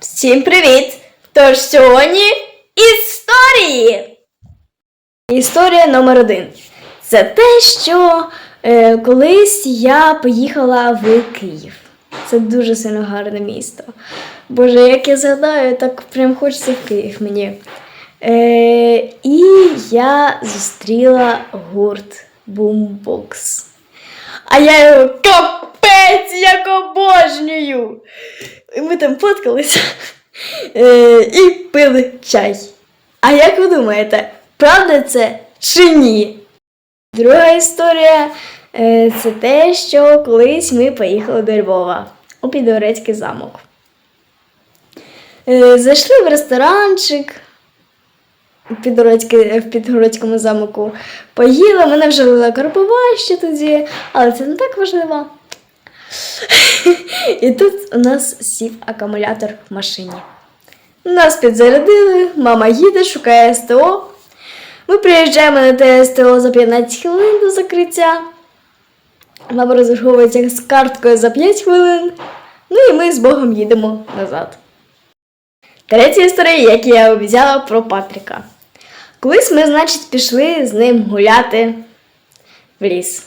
Всім привіт! Тож сьогодні історії! Історія номер один. Це те, що е, колись я поїхала в Київ. Це дуже сильно гарне місто. Боже, як я згадаю, так прям хочеться в Київ мені. Е, і я зустріла гурт Boombox. А я його капець як обожнюю. Ми там фоткалися е, і пили чай. А як ви думаєте, правда це чи ні? Друга історія е, це те, що колись ми поїхали до Львова у Підгорецький замок. Е, Зайшли в ресторанчик в Підгородському замку. Поїли, мене вже лила карпова ще тоді, але це не так важливо. І тут у нас сів акумулятор в машині. Нас підзарядили, мама їде, шукає СТО. Ми приїжджаємо на те СТО за 15 хвилин до закриття. Мама розраховується з карткою за 5 хвилин. Ну і ми з Богом їдемо назад. Третя історія, як я обіцяла про Патріка. Колись ми, значить, пішли з ним гуляти в ліс.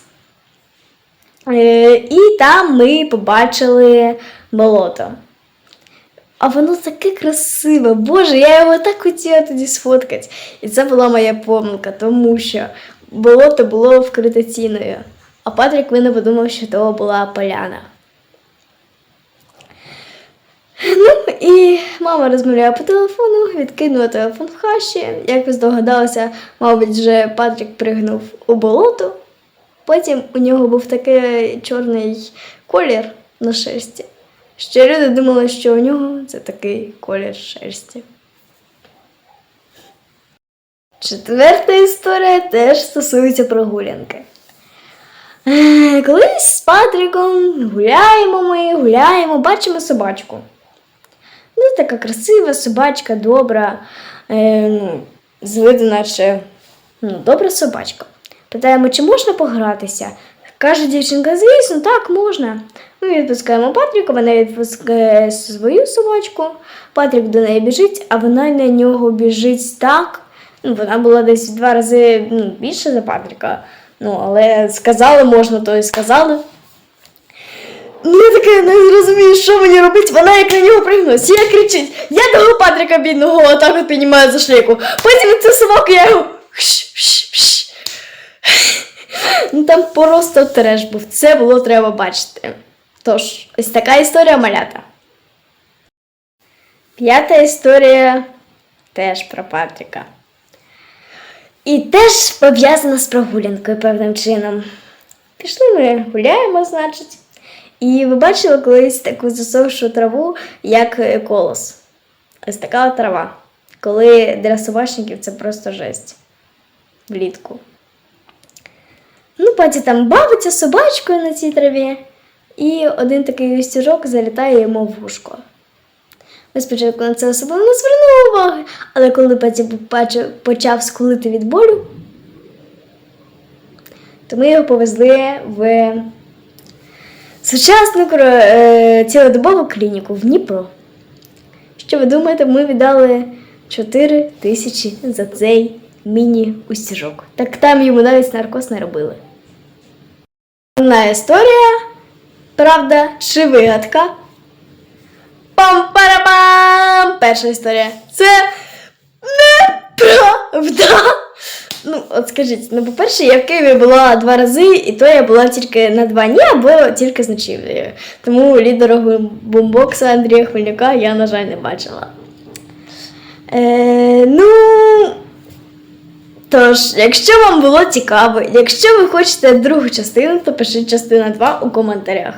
Е, і там ми побачили болото. А воно таке красиве, Боже, я його так хотіла тоді сфоткати. І це була моя помилка, тому що болото було вкрите ціною. А Патрік він не подумав, що то була поляна. Ну і мама розмовляє по телефону, відкинула телефон в хащі. Як ви здогадалися, мабуть, вже Патрік пригнув у болото. Потім у нього був такий чорний колір на шерсті. Ще люди думали, що у нього це такий колір шерсті. Четверта історія теж стосується прогулянки. Е, Колись з Патріком гуляємо ми, гуляємо, бачимо собачку. Ну, така красива собачка, добра, е, ну, з виду, наче ну, добра собачка. Питаємо, чи можна погратися? Каже дівчинка, звісно, так, можна. Ми відпускаємо Патріка, вона відпускає свою собачку. Патрік до неї біжить, а вона на нього біжить так. Ну, вона була десь в два рази ну, більше за Патріка. Ну, але сказали можна, то і сказали. Ну, я таке не розумію, що мені робити. Вона як на нього пригнулась, як кричить. Я того Патрика бідного отак от піднімаю за шлейку. Потім цю собаку я його. хш-хш-хш. Ну там просто треш був. Це було треба бачити. Тож, ось така історія малята. П'ята історія теж про Патріка. І теж пов'язана з прогулянкою певним чином. Пішли ми гуляємо, значить. І ви бачили колись таку засохшу траву, як колос. Ось така трава. Коли для собачників це просто жесть. Влітку. Ну, паті там бавиться собачкою на цій траві, і один такий стіжок залітає йому в вушко. Ми спочатку на це особливо не звернули уваги, але коли паті почав скулити від болю, то ми його повезли в сучасну е, цілодобову клініку в Дніпро. Що ви думаєте, ми віддали 4 тисячі за цей міні-устіжок. Так там йому навіть наркоз не робили. Одна історія, правда, чи вигадка? Пам-парабам! Перша історія. Це неправда. Ну, от скажіть, ну, по-перше, я в Києві була два рази, і то я була тільки на два дні або тільки з ночівлею. Тому лідера бомбокса Андрія Хмельнюка я, на жаль, не бачила. Е, ну. Тож, якщо вам було цікаво, якщо ви хочете другу частину, то пишіть частина 2 у коментарях.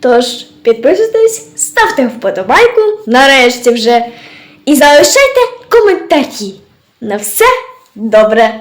Тож, підписуйтесь, ставте вподобайку, нарешті вже, і залишайте коментарі. На все добре!